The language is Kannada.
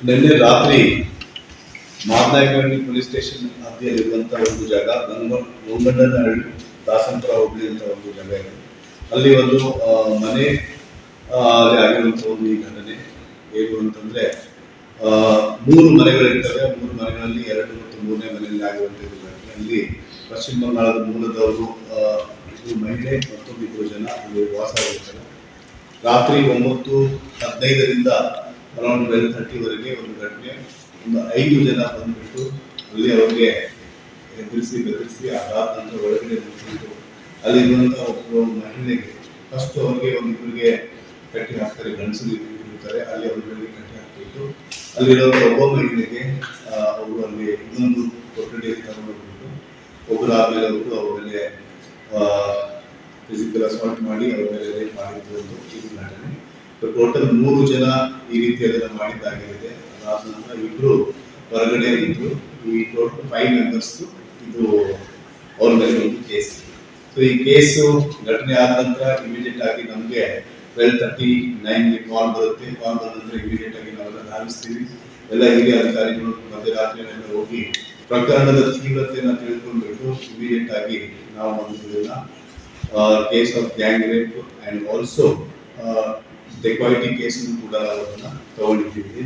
ನಿನ್ನೆ ರಾತ್ರಿ ಮಾದನಾಯಕಹಳ್ಳಿ ಪೊಲೀಸ್ ಸ್ಟೇಷನ್ ಮಧ್ಯದಲ್ಲಿರುವಂಥ ಒಂದು ಜಾಗ ಗಂಗ ಗೊಂಗಣ್ಣನಹಳ್ಳಿ ದಾಸಂಪುರ ಹೋಬಳಿ ಅಂತ ಒಂದು ಜಾಗ ಇದೆ. ಅಲ್ಲಿ ಒಂದು ಮನೆ ಆಗಿರುವಂಥ ಒಂದು ಈ ಘಟನೆ. ಏನು ಅಂತಂದ್ರೆ ಮೂರು ಮನೆಗಳಿರ್ತವೆ. ಮೂರು ಮನೆಗಳಲ್ಲಿ ಎರಡು ಮತ್ತು ಮೂರನೇ ಮನೆಯಲ್ಲಿ ಆಗಿರುವಂಥ ಇದು ಘಟನೆ ಅಲ್ಲಿ ಪಶ್ಚಿಮ ಬಂಗಾಳದ ಮೂಲದವರು ಮಹಿಳೆ ಮತ್ತೊಂದು ಇಬ್ಬರು ಜನ ಅಲ್ಲಿ ವಾಸ ಆಗಿರ್ತಾರೆ. ರಾತ್ರಿ ಒಂಬತ್ತು ಹದಿನೈದರಿಂದ ಅರೌಂಡ್ ಟ್ವೆಲ್ ಥರ್ಟಿವರೆಗೆ ಒಂದು ಘಟನೆ, ಒಂದು ಐದು ಜನ ಬಂದ್ಬಿಟ್ಟು ಅಲ್ಲಿ ಅವ್ರಿಗೆ ಎದುರಿಸಿ, ಬೆದರಿಸಿ ಅದಾದ ನಂತರ ಒಳಗಡೆ ಮುಚ್ಚಿಬಿಟ್ಟು ಅಲ್ಲಿರುವಂಥ ಒಬ್ಬರು ಮಹಿಳೆಗೆ ಫಸ್ಟ್ ಅವ್ರಿಗೆ ಒಂದಿಬ್ಬರಿಗೆ ಕಟ್ಟಿ ಹಾಕ್ತಾರೆ, ಗಂಡಸರು ಇರ್ತಾರೆ ಅಲ್ಲಿ ಅವ್ರಿಗೆ ಕಟ್ಟಿ ಹಾಕಿಬಿಟ್ಟು ಅಲ್ಲಿರೋ ಒಬ್ಬ ಮಹಿಳೆಗೆ ಅವರು ಅಲ್ಲಿ ಇನ್ನೊಂದು ಕೊಠಡಿ ಒಬ್ಬರಾದ್ಮೇಲೆ ಒಬ್ಬರು ಅವ್ರ ಮೇಲೆ ಫಿಸಿಕಲ್ ಅಸಾಲ್ಟ್ ಮಾಡಿ ಅವ್ರ ಮೇಲೆ ರೇಪ್ ಮಾಡಿದ್ದು ಒಂದು ಇದು ಟೋಟಲ್ ಮೂರು ಜನ ಈ ರೀತಿ ಅದನ್ನ ಮಾಡಿದ್ದಾಗಿರುತ್ತೆ. ಅದಾದ ನಂತರ ಇಬ್ರು ಹೊರಗಡೆ ಇದ್ರು. ಈ ಟೋಟಲ್ ಫೈವ್ ಮೆಂಬರ್ಸ್ ಇದು ಅವ್ರ ಮೇಲೆ ಒಂದು ಕೇಸ್ ಸೊ ಈ ಕೇಸು ಘಟನೆ ಆದ ನಂತರ ಇಮಿಡಿಯೇಟ್ ಆಗಿ ನಮಗೆ ಟ್ವೆಲ್ ತರ್ಟಿ ನೈನ್ಗೆ ಕಾಲ್ ಬರುತ್ತೆ. ಕಾಲ್ ಬಂದ ನಂತರ ಇಮಿಡಿಯೇಟ್ ಆಗಿ ನಾವೆಲ್ಲ ಧಾವಿಸ್ತೀವಿ. ಎಲ್ಲ ಹಿರಿಯ ಅಧಿಕಾರಿಗಳು ಮಧ್ಯರಾತ್ರಿಯಲ್ಲೆಲ್ಲ ಹೋಗಿ ಪ್ರಕರಣದ ತೀವ್ರತೆಯನ್ನು ತಿಳ್ಕೊಂಡ್ಬಿಟ್ಟು ಇಮಿಡಿಯೇಟ್ ಆಗಿ ನಾವು ಒಂದು case of gang rape and also dacoity case ಕೂಡ ನಾವು ಅದನ್ನ ತಗೊಂಡಿದ್ದೀವಿ.